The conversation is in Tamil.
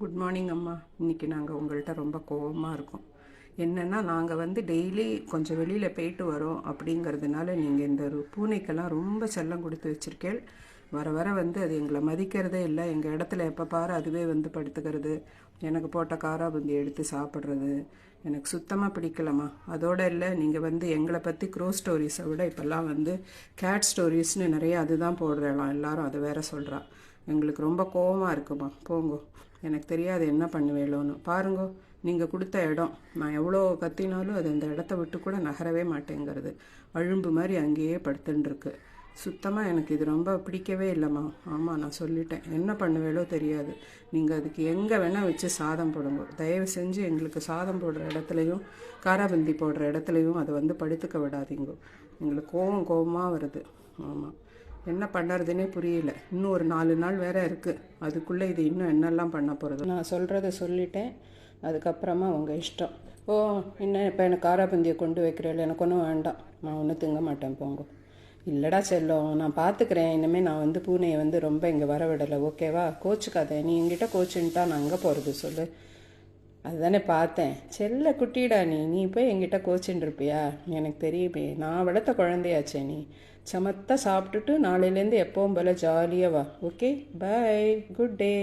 குட் மார்னிங் அம்மா. இன்னைக்கு நாங்கள் உங்கள்கிட்ட ரொம்ப கோவமாக இருக்கோம். என்னென்னா நாங்கள் வந்து டெய்லி கொஞ்சம் வெளியில் போயிட்டு வரோம் அப்படிங்கிறதுனால நீங்கள் இந்த பூனைக்கெல்லாம் ரொம்ப செல்லம் கொடுத்து வச்சுருக்கேள். வர வர வந்து அது எங்களை மதிக்கிறதே இல்லை. எங்கள் இடத்துல எப்போ பாரு அதுவே வந்து படுத்துக்கிறது. எனக்கு போட்ட காராபுந்தி எடுத்து சாப்பிட்றது. எனக்கு சுத்தமாக பிடிக்கலம்மா. அதோட இல்லை நீங்கள் வந்து எங்களை பற்றி க்ரோ ஸ்டோரிஸை விட இப்போல்லாம் வந்து கேட் ஸ்டோரிஸ்னு நிறைய அதுதான் போடுறலாம் எல்லாரும் அதை வேற சொல்கிறா எங்களுக்கு ரொம்ப கோவமாக இருக்குமா? போங்கோ. எனக்கு தெரியாது என்ன பண்ணுவேலோன்னு. பாருங்கோ நீங்கள் கொடுத்த இடம். நான் எவ்வளோ கத்தினாலும் அது அந்த இடத்த விட்டு கூட நகரவே மாட்டேங்கிறது. அழும்பு மாதிரி அங்கேயே படுத்துட்டுருக்கு சுத்தமாக எனக்கு இது ரொம்ப பிடிக்கவே இல்லைம்மா. ஆமாம் நான் சொல்லிட்டேன். என்ன பண்ணுவேலோ தெரியாது. நீங்கள் அதுக்கு எங்கே வேணால் வச்சு சாதம் போடுங்க. தயவு செஞ்சு எங்களுக்கு சாதம் போடுற இடத்துலையும் காராபந்தி போடுற இடத்துலையும் அதை வந்து படுத்துக்க விடாதீங்க. எங்களுக்கு கோவம் கோவமாக வருது. ஆமாம் என்ன பண்ணுறதுனே புரியல. இன்னும் ஒரு நாலு நாள் வேற இருக்குது அதுக்குள்ளே இது இன்னும் என்னெல்லாம் பண்ண போகிறது நான் சொல்கிறத சொல்லிட்டேன். அதுக்கப்புறமா உங்கள் இஷ்டம். ஓ என்ன இப்போ எனக்கு காராபந்தியை கொண்டு வைக்கிறேன் எனக்கு ஒன்றும் வேண்டாம். நான் ஒன்றும் திங்க மாட்டேன். போங்க. இல்லைடா செல்லும் நான் பார்த்துக்கிறேன் இனிமேல் நான் வந்து பூனையை வந்து ரொம்ப இங்கே வர விடலை ஓகேவா? கோச்சுக்காத. நீ என்கிட்ட கோச்சுன்ட்டா நான் அங்கே போகிறது சொல்லு. அதுதானே பார்த்தேன். செல்ல குட்டிடா நீ. நீ போய் என்கிட்ட கோச்சின்னு இருப்பியா? எனக்கு தெரியுமே. நான் வளர்த்த குழந்தையாச்சே நீ. சமத்தா சாப்பிட்டுட்டு நாளையிலேருந்து எப்பவும் போல ஜாலியாக வா. Okay bye good day